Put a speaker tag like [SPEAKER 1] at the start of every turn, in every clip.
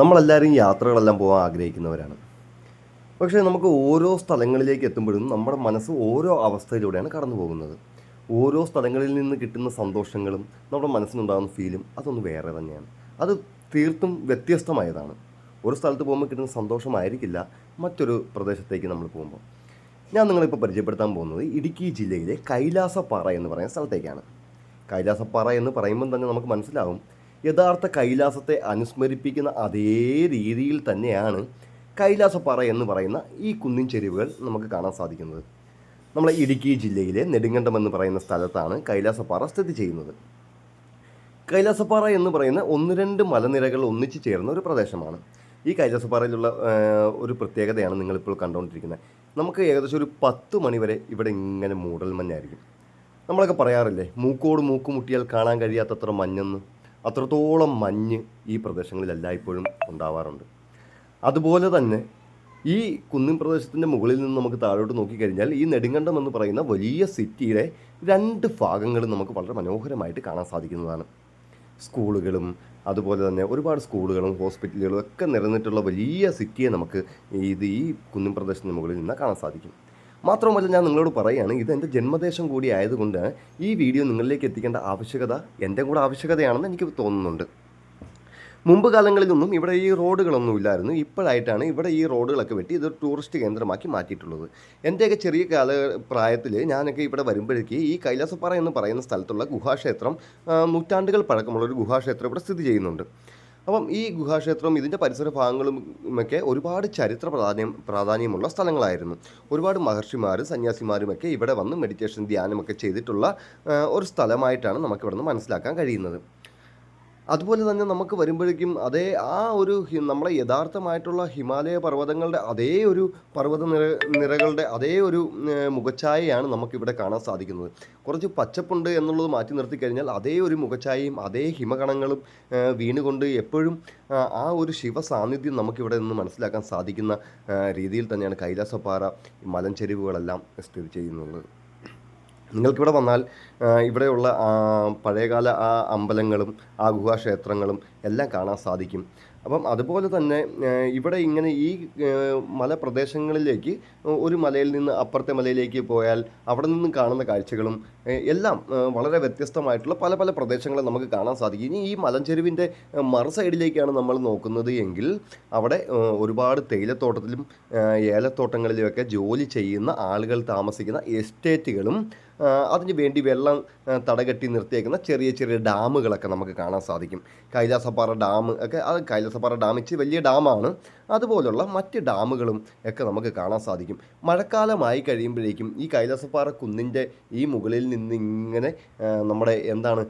[SPEAKER 1] നമ്മളെല്ലാവരും യാത്രകളെല്ലാം പോകാൻ ആഗ്രഹിക്കുന്നവരാണ് പക്ഷേ നമുക്ക് ഓരോ സ്ഥലങ്ങളിലേക്ക് എത്തുമ്പോഴും നമ്മുടെ മനസ്സ് ഓരോ അവസ്ഥയിലൂടെയാണ് കടന്നു പോകുന്നത് ഓരോ സ്ഥലങ്ങളിൽ നിന്ന് കിട്ടുന്ന സന്തോഷങ്ങളും നമ്മുടെ മനസ്സിനുണ്ടാകുന്ന ഫീലും അതൊന്ന് വേറെ തന്നെയാണ് അത് തീർത്തും വ്യത്യസ്തമായതാണ് ഒരു സ്ഥലത്ത് പോകുമ്പോൾ കിട്ടുന്ന സന്തോഷമായിരിക്കില്ല മറ്റൊരു പ്രദേശത്തേക്ക് നമ്മൾ പോകുമ്പോൾ ഞാൻ നിങ്ങളിപ്പോൾ പരിചയപ്പെടുത്താൻ പോകുന്നത് ഇടുക്കി ജില്ലയിലെ കൈലാസപ്പാറ എന്ന് പറയുന്ന സ്ഥലത്തേക്കാണ് കൈലാസപ്പാറ എന്ന് പറയുമ്പം തന്നെ നമുക്ക് മനസ്സിലാവും യഥാർത്ഥ കൈലാസത്തെ അനുസ്മരിപ്പിക്കുന്ന അതേ രീതിയിൽ തന്നെയാണ് കൈലാസപ്പാറ എന്ന് പറയുന്ന ഈ കുന്നിൻ ചെരുവുകൾ നമുക്ക് കാണാൻ സാധിക്കുന്നത് നമ്മളെ ഇടുക്കി ജില്ലയിലെ നെടുങ്കണ്ടം എന്ന് പറയുന്ന സ്ഥലത്താണ് കൈലാസപ്പാറ സ്ഥിതി ചെയ്യുന്നത് കൈലാസപ്പാറ എന്ന് പറയുന്ന ഒന്ന് രണ്ട് മലനിരകൾ ഒന്നിച്ചു ചേർന്ന ഒരു പ്രദേശമാണ് ഈ കൈലാസപ്പാറയിലുള്ള ഒരു പ്രത്യേകതയാണ് നിങ്ങളിപ്പോൾ കണ്ടുകൊണ്ടിരിക്കുന്നത് നമുക്ക് ഏകദേശം ഒരു പത്ത് മണിവരെ ഇവിടെ ഇങ്ങനെ മൂടൽ മഞ്ഞായിരിക്കും നമ്മളൊക്കെ പറയാറില്ലേ മൂക്കോട് മൂക്കുമുട്ടിയാൽ കാണാൻ കഴിയാത്തത്ര മഞ്ഞെന്ന് അത്രത്തോളം മഞ്ഞ് ഈ പ്രദേശങ്ങളിൽ എല്ലായ്പ്പോഴും ഉണ്ടാവാറുണ്ട് അതുപോലെ തന്നെ ഈ കുന്നിൻ പ്രദേശത്തിൻ്റെ മുകളിൽ നിന്ന് നമുക്ക് താഴോട്ട് നോക്കിക്കഴിഞ്ഞാൽ ഈ നെടുങ്കണ്ടം എന്ന് പറയുന്ന വലിയ സിറ്റിയുടെ രണ്ട് ഭാഗങ്ങളും നമുക്ക് വളരെ മനോഹരമായിട്ട് കാണാൻ സാധിക്കുന്നതാണ് സ്കൂളുകളും അതുപോലെ തന്നെ ഒരുപാട് സ്കൂളുകളും ഹോസ്പിറ്റലുകളും ഒക്കെ നിറഞ്ഞിട്ടുള്ള വലിയ സിറ്റിയെ നമുക്ക് ഇത് ഈ കുന്നിൻ പ്രദേശത്തിൻ്റെ മുകളിൽ നിന്ന് കാണാൻ സാധിക്കും മാത്രമല്ല ഞാൻ നിങ്ങളോട് പറയുകയാണ് ഇത് എൻ്റെ ജന്മദേശം കൂടി ആയതുകൊണ്ട് ഈ വീഡിയോ നിങ്ങളിലേക്ക് എത്തിക്കേണ്ട ആവശ്യകത എൻ്റെ കൂടെ ആവശ്യകതയാണെന്ന് എനിക്ക് തോന്നുന്നുണ്ട് മുമ്പ് കാലങ്ങളിലൊന്നും ഇവിടെ ഈ റോഡുകളൊന്നും ഇല്ലായിരുന്നു ഇപ്പോഴായിട്ടാണ് ഇവിടെ ഈ റോഡുകളൊക്കെ വെട്ടി ഇത് ടൂറിസ്റ്റ് കേന്ദ്രമാക്കി മാറ്റിയിട്ടുള്ളത് എൻ്റെയൊക്കെ ചെറിയ കാല പ്രായത്തിൽ ഞാനൊക്കെ ഇവിടെ വരുമ്പോഴേക്ക് ഈ കൈലാസപ്പാറ എന്ന് പറയുന്ന സ്ഥലത്തുള്ള ഗുഹാക്ഷേത്രം നൂറ്റാണ്ടുകൾ പഴക്കമുള്ള ഒരു ഗുഹാക്ഷേത്രം ഇവിടെ സ്ഥിതി ചെയ്യുന്നുണ്ട് അപ്പം ഈ ഗുഹാക്ഷേത്രവും ഇതിൻ്റെ പരിസര ഭാഗങ്ങളും ഒക്കെ ഒരുപാട് ചരിത്ര പ്രാധാന്യം പ്രാധാന്യമുള്ള സ്ഥലങ്ങളായിരുന്നു ഒരുപാട് മഹർഷിമാരും സന്യാസിമാരുമൊക്കെ ഇവിടെ വന്ന് മെഡിറ്റേഷൻ ധ്യാനമൊക്കെ ചെയ്തിട്ടുള്ള ഒരു സ്ഥലമായിട്ടാണ് നമുക്കിവിടെ നിന്ന് മനസ്സിലാക്കാൻ കഴിയുന്നത് അതുപോലെ തന്നെ നമുക്ക് വരുമ്പോഴേക്കും അതേ ആ ഒരു നമ്മളെ യഥാർത്ഥമായിട്ടുള്ള ഹിമാലയ പർവ്വതങ്ങളുടെ അതേ ഒരു പർവ്വത നിര നിരകളുടെ അതേ ഒരു മുഖച്ഛായയാണ് നമുക്കിവിടെ കാണാൻ സാധിക്കുന്നത് കുറച്ച് പച്ചപ്പുണ്ട് എന്നുള്ളത് മാറ്റി നിർത്തി കഴിഞ്ഞാൽ അതേ ഒരു മുഖച്ഛായയും അതേ ഹിമകണങ്ങളും വീണുകൊണ്ട് എപ്പോഴും ആ ഒരു ശിവ സാന്നിധ്യം നമുക്കിവിടെ നിന്ന് മനസ്സിലാക്കാൻ സാധിക്കുന്ന രീതിയിൽ തന്നെയാണ് കൈലാസപ്പാറ മലഞ്ചെരിവുകളെല്ലാം സ്ഥിതി ചെയ്യുന്നുള്ളത് നിങ്ങൾക്കിവിടെ വന്നാൽ ഇവിടെയുള്ള പഴയകാല ആ അമ്പലങ്ങളും ആ ഗുഹാക്ഷേത്രങ്ങളും എല്ലാം കാണാൻ സാധിക്കും അപ്പം അതുപോലെ തന്നെ ഇവിടെ ഇങ്ങനെ ഈ മലപ്രദേശങ്ങളിലേക്ക് ഒരു മലയിൽ നിന്ന് അപ്പുറത്തെ മലയിലേക്ക് പോയാൽ അവിടെ നിന്ന് കാണുന്ന കാഴ്ചകളും എല്ലാം വളരെ വ്യത്യസ്തമായിട്ടുള്ള പല പല പ്രദേശങ്ങളെ നമുക്ക് കാണാൻ സാധിക്കും ഇനി ഈ മലഞ്ചെരുവിൻ്റെ മറു സൈഡിലേക്കാണ് നമ്മൾ നോക്കുന്നത് എങ്കിൽ അവിടെ ഒരുപാട് തേയിലത്തോട്ടത്തിലും ഏലത്തോട്ടങ്ങളിലുമൊക്കെ ജോലി ചെയ്യുന്ന ആളുകൾ താമസിക്കുന്ന എസ്റ്റേറ്റുകളും അതിന് വേണ്ടി വെള്ളം തടകെട്ടി നിർത്തിയേക്കുന്ന ചെറിയ ചെറിയ ഡാമുകളൊക്കെ നമുക്ക് കാണാൻ സാധിക്കും കൈലാസപ്പാറ ഡാം ഒക്കെ അത് കൈലാസ കെസപ്പാറ ഡാം ഇച്ചിരി വലിയ ഡാമാണ് അതുപോലുള്ള മറ്റ് ഡാമുകളും ഒക്കെ നമുക്ക് കാണാൻ സാധിക്കും മഴക്കാലമായി കഴിയുമ്പോഴേക്കും ഈ കൈലാസപ്പാറ കുന്നിൻ്റെ ഈ മുകളിൽ നിന്ന് ഇങ്ങനെ നമ്മുടെ എന്താണ്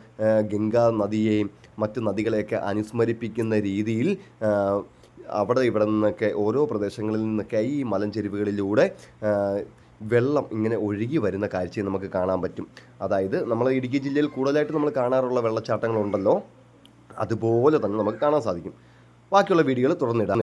[SPEAKER 1] ഗംഗാ നദിയെയും മറ്റ് നദികളെയൊക്കെ അനുസ്മരിപ്പിക്കുന്ന രീതിയിൽ അവിടെ ഇവിടെ നിന്നൊക്കെ ഓരോ പ്രദേശങ്ങളിൽ നിന്നൊക്കെ ഈ മലഞ്ചെരിവുകളിലൂടെ വെള്ളം ഇങ്ങനെ ഒഴുകി വരുന്ന കാഴ്ചയെ നമുക്ക് കാണാൻ പറ്റും അതായത് നമ്മൾ ഇടുക്കി ജില്ലയിൽ കൂടുതലായിട്ട് നമ്മൾ കാണാറുള്ള വെള്ളച്ചാട്ടങ്ങളുണ്ടല്ലോ അതുപോലെ തന്നെ നമുക്ക് കാണാൻ സാധിക്കും ബാക്കിയുള്ള വീഡിയോകൾ തുറന്നിടാം